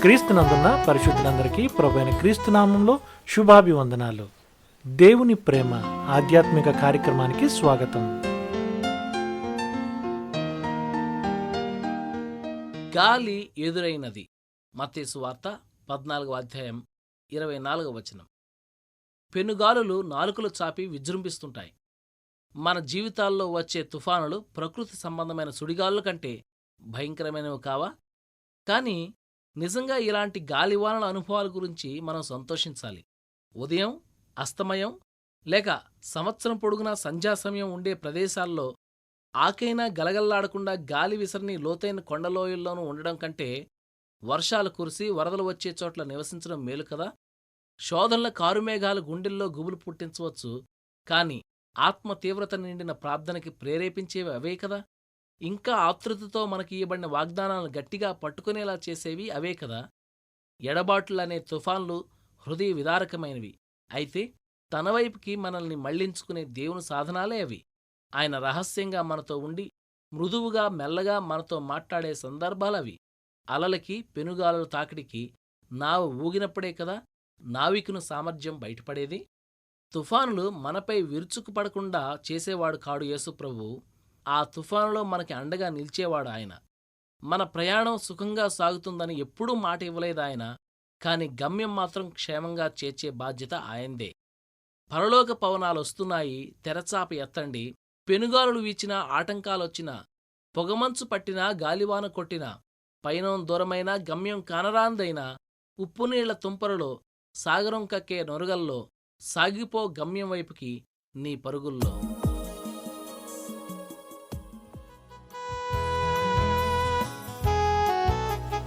క్రీస్తునందున్న పరిశుద్ధులందరికీ ప్రభైన క్రీస్తునామంలో శుభాభివందనాలు. దేవుని ప్రేమ ఆధ్యాత్మిక కార్యక్రమానికి స్వాగతం. గాలి ఎదురైనది. మతేసు వార్త పద్నాలుగవ అధ్యాయం ఇరవై నాలుగవ వచనం. పెనుగాలులు నాలుకలు చాపి విజృంభిస్తుంటాయి. మన జీవితాల్లో వచ్చే తుఫానులు ప్రకృతి సంబంధమైన సుడిగాలుల కంటే భయంకరమైనవి కావా? కానీ నిజంగా ఇలాంటి గాలివానల అనుభవాల గురించి మనం సంతోషించాలి. ఉదయం అస్తమయం లేక సంవత్సరం పొడుగునా సంధ్యా సమయం ఉండే ప్రదేశాల్లో ఆకైనా గలగల్లాడకుండా గాలి విసరని లోతైన కొండలోయల్లోనూ ఉండడం కంటే వర్షాలు కురిసి వరదలు వచ్చే చోట్ల నివసించడం మేలు కదా? శోధనల కారుమేఘాలు గుండెల్లో గుబులు పుట్టించవచ్చు కాని ఆత్మ తీవ్రత నిండిన ప్రార్థనకి ప్రేరేపించేవి అవే కదా? ఇంకా ఆతృతతో మనకి ఇవ్వబడిన వాగ్దానాలను గట్టిగా పట్టుకునేలా చేసేవి అవే కదా. ఎడబాటులనే తుఫాన్లు హృదయ విదారకమైనవి. అయితే తన వైపుకి మనల్ని మళ్ళించుకునే దేవుని సాధనాలే అవి. ఆయన రహస్యంగా మనతో ఉండి మృదువుగా మెల్లగా మనతో మాట్లాడే సందర్భాలవి. అలలకి పెనుగాలల తాకిడికి నావ ఊగినప్పుడే కదా నావికును సామర్థ్యం బయటపడేది. తుఫానులు మనపై విరుచుకుపడకుండా చేసేవాడు కాడు యేసుప్రభు ఆ తుఫానులో మనకి అండగా నిలిచేవాడు ఆయన. మన ప్రయాణం సుఖంగా సాగుతుందని ఎప్పుడూ మాట ఇవ్వలేదు ఆయన. కాని గమ్యం మాత్రం క్షేమంగా చేర్చే బాధ్యత ఆయందే పరలోక పవనాలొస్తున్నాయి తెరచాప ఎత్తండి. పెనుగాలులు వీచినా ఆటంకాలొచ్చినా పొగమంచు పట్టినా గాలివాన కొట్టినా పయనం దూరమైనా గమ్యం కానరాందైనా ఉప్పునీళ్ళ తుంపరలో సాగరం కక్కే నొరగల్లో సాగిపో గమ్యం వైపుకి నీ పరుగుల్లో.